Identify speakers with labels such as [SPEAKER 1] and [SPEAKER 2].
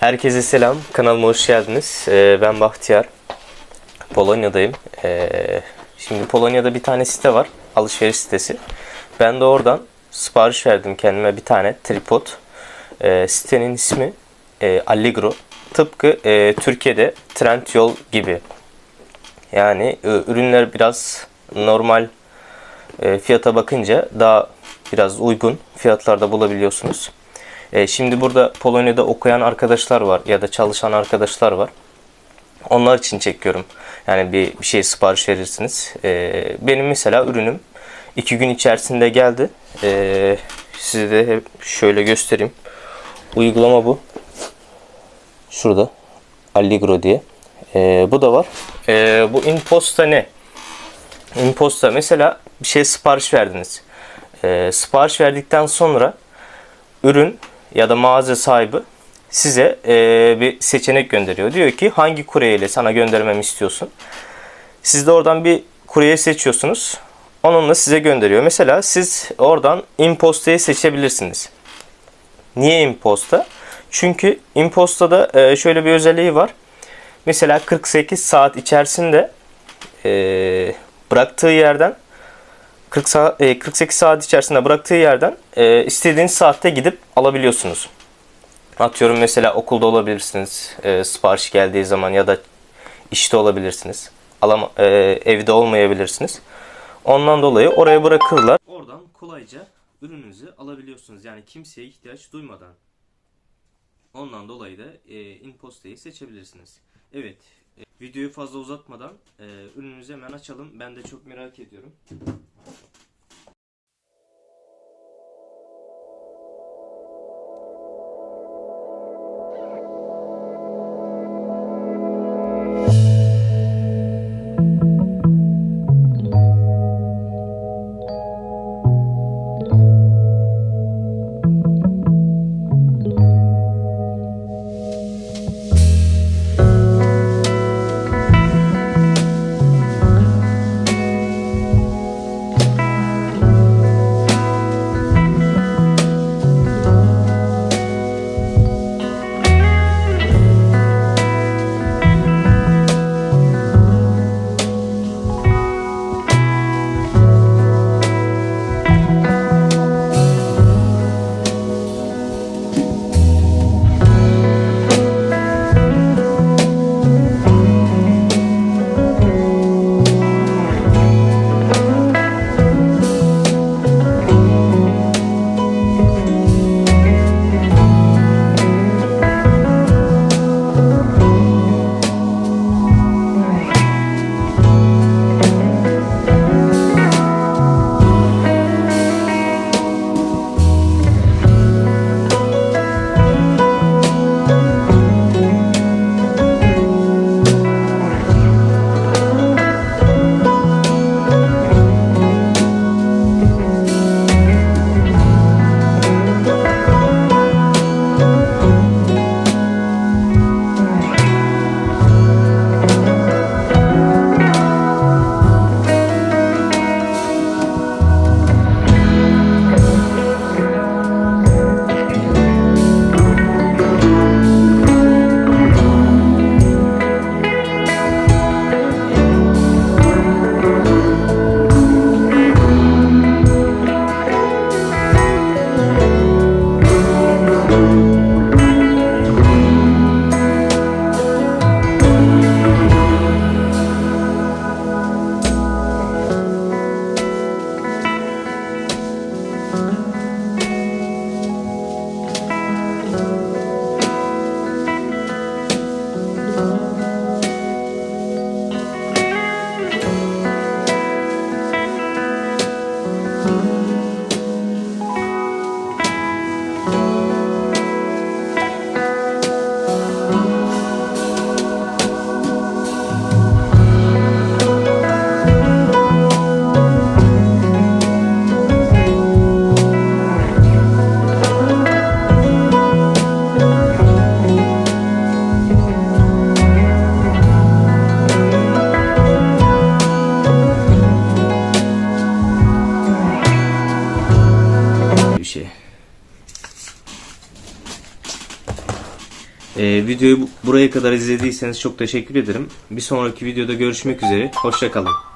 [SPEAKER 1] Herkese selam. Kanalıma hoş geldiniz. Ee, ben Bahtiyar. Polonya'dayım. Ee, şimdi Polonya'da bir tane site var. Alışveriş sitesi. Ben de oradan sipariş verdim kendime bir tane tripod. Ee, sitenin ismi e, Allegro. Tıpkı e, Türkiye'de Trendyol gibi. Yani e, ürünler biraz normal e, fiyata bakınca daha biraz uygun fiyatlarda bulabiliyorsunuz. E, şimdi burada Polonya'da okuyan arkadaşlar var ya da çalışan arkadaşlar var. Onlar için çekiyorum. Yani bir, bir şey sipariş verirsiniz. E, benim mesela ürünüm iki gün içerisinde geldi. E, size de hep şöyle göstereyim. Uygulama bu. Şurada. Allegro diye. E, bu da var. E, bu Imposta ne? Imposta mesela bir şey sipariş verdiniz. E, sipariş verdikten sonra ürün ya da mağaza sahibi size e, bir seçenek gönderiyor. Diyor ki hangi kuryeyle sana göndermemi istiyorsun. Siz de oradan bir kurye seçiyorsunuz. Onunla size gönderiyor. Mesela siz oradan impostayı seçebilirsiniz. Niye imposta? Çünkü impostada e, şöyle bir özelliği var. Mesela 48 saat içerisinde e, bıraktığı yerden 40 saat, 48 saat içerisinde bıraktığı yerden e, istediğiniz saatte gidip alabiliyorsunuz. Atıyorum mesela okulda olabilirsiniz, e, sipariş geldiği zaman ya da işte olabilirsiniz. Alama, e, evde olmayabilirsiniz. Ondan dolayı oraya bırakırlar. Oradan kolayca ürününüzü alabiliyorsunuz. Yani kimseye ihtiyaç duymadan. Ondan dolayı da e, Imposta'yı seçebilirsiniz. Evet, e, videoyu fazla uzatmadan e, ürünümüzü hemen açalım. Ben de çok merak ediyorum. Ee, videoyu bu- buraya kadar izlediyseniz çok teşekkür ederim. Bir sonraki videoda görüşmek üzere. Hoşçakalın.